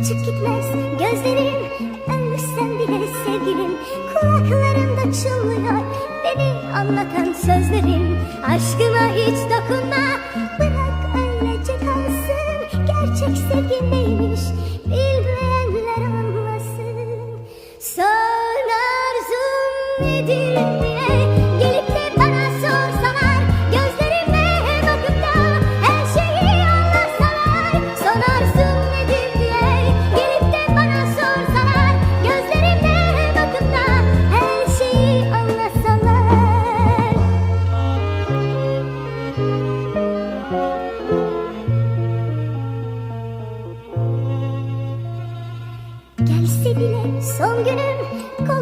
Açık gitmez gözlerim Ölmüşsen bile sevgilim. Kulaklarımda çınlıyor Beni anlatan sözlerim Aşkıma hiç dokunma Bırak öylece kalsın. Gerçek sevgi neymiş Bilmeyenler anlasın. Son arzum nedir? diye son günüm koluna